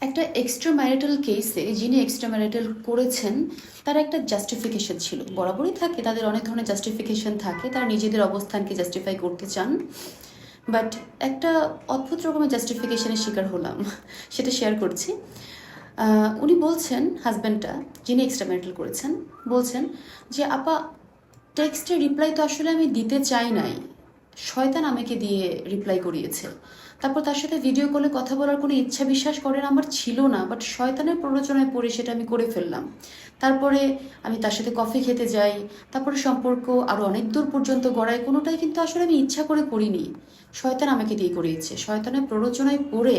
একটা extra marital কেসে যিনি এক্সট্রা ম্যারিটাল করেছেন, তার একটা জাস্টিফিকেশন ছিল। বরাবরই থাকে, তাদের অনেক ধরনের জাস্টিফিকেশন থাকে, তারা নিজেদের অবস্থানকে জাস্টিফাই করতে চান। বাট একটা অদ্ভুত রকমের জাস্টিফিকেশনের শিকার হলাম, সেটা শেয়ার করছি। উনি বলছেন হাজব্যান্ডটা যিনি এক্সট্রা ম্যারিটাল করেছেন, বলছেন যে, আপা টেক্সটের রিপ্লাই তো আসলে আমি দিতে চাই নাই। শয়তান আমাকে দিয়ে রিপ্লাই করিয়েছে। তারপর তার সাথে ভিডিও কলে কথা বলার কোনো ইচ্ছা বিশ্বাস করেন আমার ছিল না বাট শয়তানের প্ররোচনায় পড়ে সেটা আমি করে ফেললাম। তারপরে আমি তার সাথে কফি খেতে যাই, তারপরে সম্পর্ক আরও অনেক দূর পর্যন্ত গড়ায়, কোনোটাই কিন্তু আসলে আমি ইচ্ছা করে করিনি। শয়তান আমাকে দিয়ে করিয়েছে। শয়তানের প্ররোচনায় পড়ে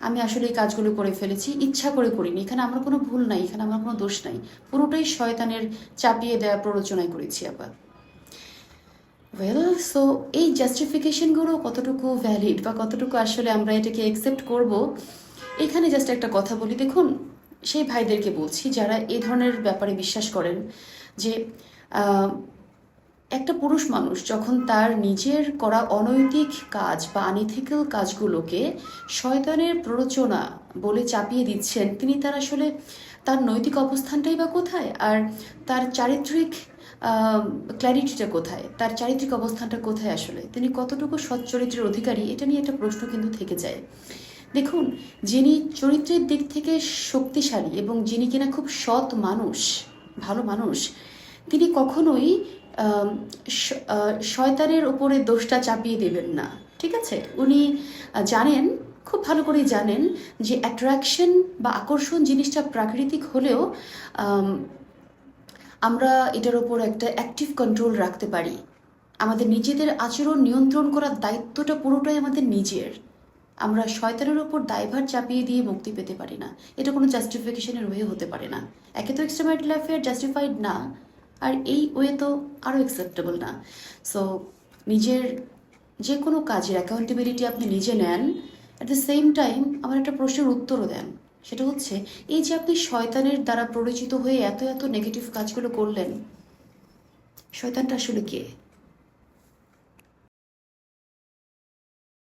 আমি আসলে এই কাজগুলো করে ফেলেছি, ইচ্ছা করে করিনি। এখানে আমার কোনো ভুল নাই, এখানে আমার কোনো দোষ নাই। পুরোটাই শয়তানের চাপিয়ে দেওয়া প্ররোচনায় করেছি আবার। ওয়েল সো এই জাস্টিফিকেশনগুলো কতটুকু ভ্যালিড বা কতটুকু আসলে আমরা এটাকে অ্যাকসেপ্ট করব, এখানে জাস্ট একটা কথা বলি। দেখুন, সেই ভাইদেরকে বলছি যারা এই ধরনের ব্যাপারে বিশ্বাস করেন যে একটা পুরুষ মানুষ যখন তার নিজের করা অনৈতিক কাজ বা আনিথিক্যাল কাজগুলোকে শয়তানের প্ররোচনা বলে চাপিয়ে দিচ্ছেন, তিনি তার আসলে তার নৈতিক অবস্থানটাই বা কোথায়? আর তার চারিত্রিক ক্ল্যারিটিটা কোথায়? তার চারিত্রিক অবস্থানটা কোথায় আসলে? তিনি কতটুকু সৎ চরিত্রের অধিকারী? এটা নিয়ে একটা প্রশ্ন কিন্তু থেকে যায়। দেখুন, যিনি চরিত্রের দিক থেকে শক্তিশালী এবং যিনি কিনা খুব সৎ মানুষ, ভালো মানুষ, তিনি কখনোই শয়তানের উপরে দোষটা চাপিয়ে দেবেন না। ঠিক আছে? উনি জানেন খুব ভালো করেই জানেন যে অ্যাট্রাকশন বা আকর্ষণ জিনিসটা প্রাকৃতিক হলেও আমরা এটার ওপর একটা অ্যাক্টিভ কন্ট্রোল রাখতে পারি। আমাদের নিজেদের আচরণ নিয়ন্ত্রণ করার দায়িত্বটা পুরোটাই আমাদের নিজের। আমরা শয়তানের ওপর দায়ভার চাপিয়ে দিয়ে মুক্তি পেতে পারি না। এটা কোনো জাস্টিফিকেশনের ওয়ে হতে পারে না। একে তো এক্সট্রামাইটেল অ্যাফেয়ার জাস্টিফাইড না, আর এই ওয়ে তো আরও অ্যাকসেপ্টেবল না। সো নিজের যে কোনো কাজের অ্যাকাউন্টেবিলিটি আপনি নিজে নেন অ্যাট দ্য সেম টাইম আমার একটা প্রশ্নের উত্তরও দেন। সেটা হচ্ছে, এই যে আপনি শয়তানের দ্বারা পরিচিত হয়ে এত এত নেগেটিভ কাজগুলো করলেন, শয়তানটা আসলে কে?